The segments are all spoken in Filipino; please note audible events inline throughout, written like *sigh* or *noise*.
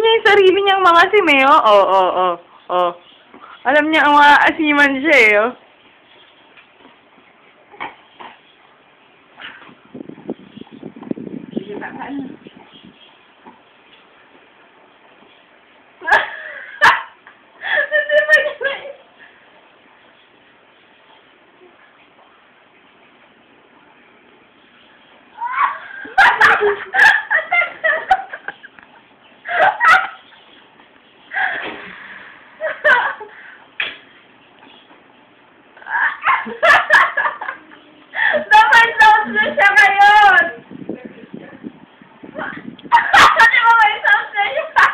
niya yung sarili niyang mga sim eh, oh. Oh, oh, oh. oh. Alam niya ang mga asiman siya eh, oh. Sige *laughs* na, ano? Hindi ba niya na Dapat sound na siya ngayon! Di ba may sound na siya?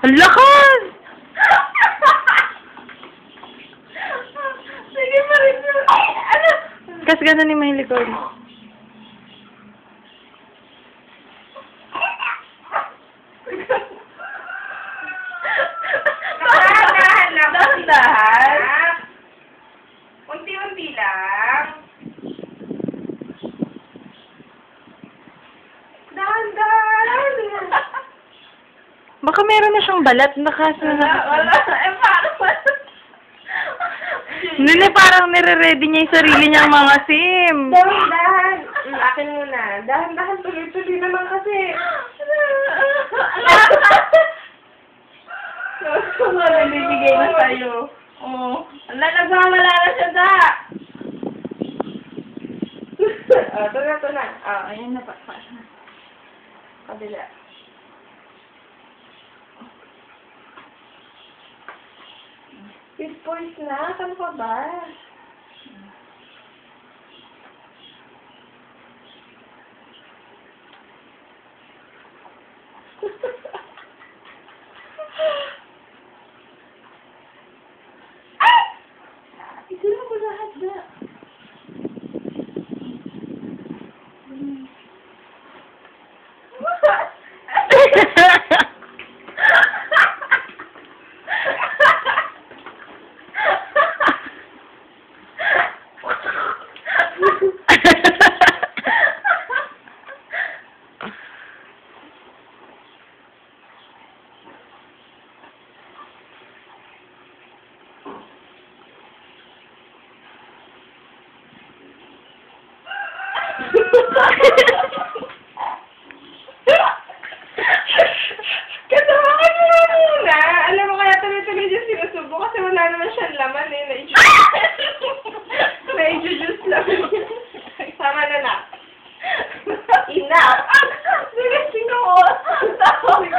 Ang lakas! Sige pa rin. Ano? Kas gano'n ni may likod. Dahan-dahan lang. Dahan-dahan. Unti-unti lang. Dahan-dahan. Baka meron na siyang balat na kaso Wala, na... wala. Eh, ba? Nini, parang nire-ready niya yung sarili niyang mga sim. Dahan-dahan. Mm, Akin muna. Dahan-dahan. Tuloy-tuloy naman kasi. Wala, nabibigay na sa'yo. Oo. Ala, nagmamala na siya, da. Ah, *laughs* ito na, ito na. Ah, ayun na pa. pa. Kabila. Depois nada roubar. Itu. Kasamahan mo na muna. Alam mo kaya tuloy-tuloy niya sinusubo kasi wala naman siyang laman eh. Na-introduce *laughs* lang. Sama na na. Ina. *laughs* Sige, sige. *laughs*